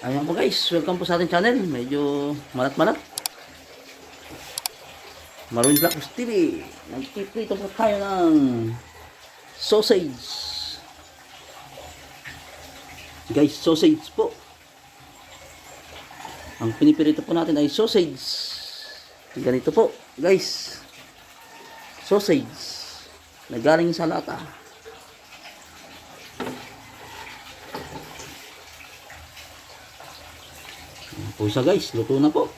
Ayan po guys, welcome po sa ating channel. Medyo malat-malat. Maroon Black Rose TV. Nagpiprito po tayo ng sausage. Guys, sausage po. Ang pinipirito po natin ay sausage. Ganito po, guys. Sausage. Na galing sa lata. Siya guys, luto na po.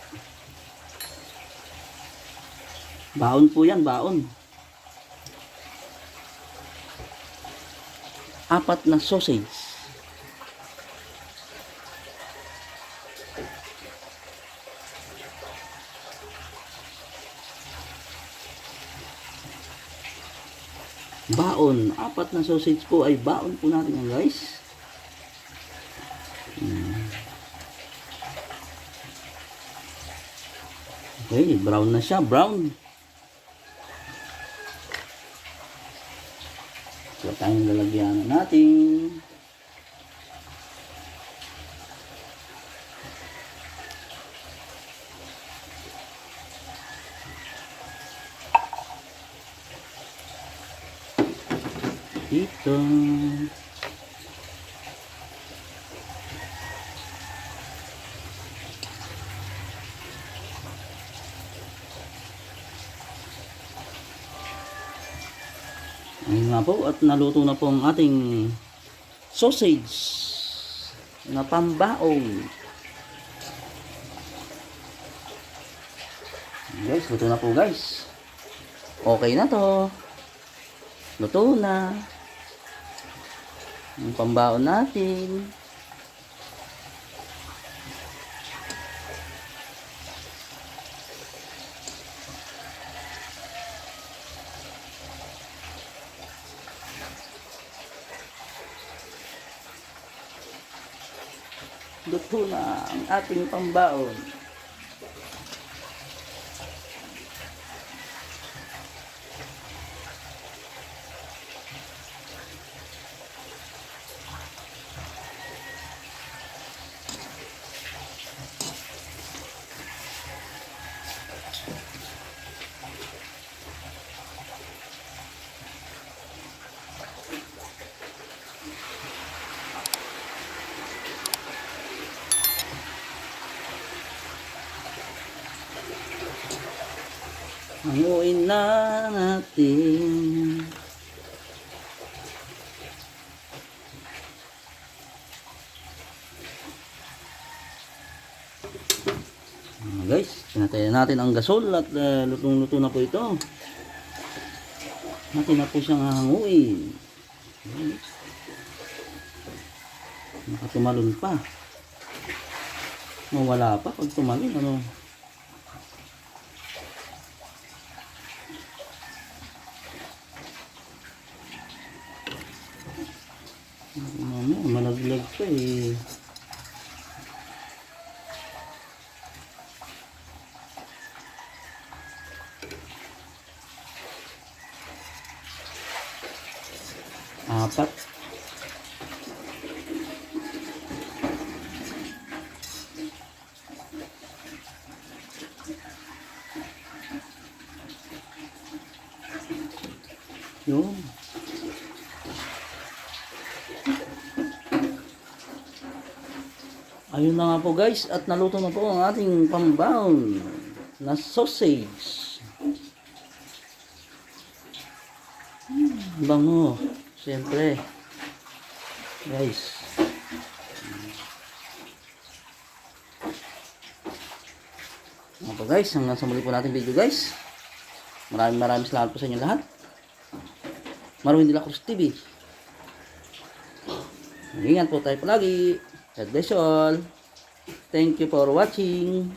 Baon po yan, baon. Apat na sausage. Baon, apat na sausage po ay baon po natin yan guys. Okay, brown na siya, brown. So, tayong lalagyan na natin. Dito. Ayun nga po, at naluto na po ang ating sausage na pambaong. Guys, luto na po guys. Okay na to. Luto na. Ang pambaon natin. Luto na ang ating pambaon. Hanguin na natin. Ayan, guys, pinatayan natin ang gasol at uh, lutong-luto na po ito. Natin na po siyang hanguin. Nakatumalon pa. Mawala pa pag tumalon. Ano? Mama, malaglag pa eh. Apat. Yun. Ayun na nga po guys, at naluto na po ang ating pambaon na sausage. Hmm, bango. Siyempre. Guys. Ano po guys, hanggang sa muli po natin video guys. Maraming maraming salamat po sa inyo lahat. Marwin de la Cruz TV. Ingat po tayo palagi. God bless you all. Thank you for watching.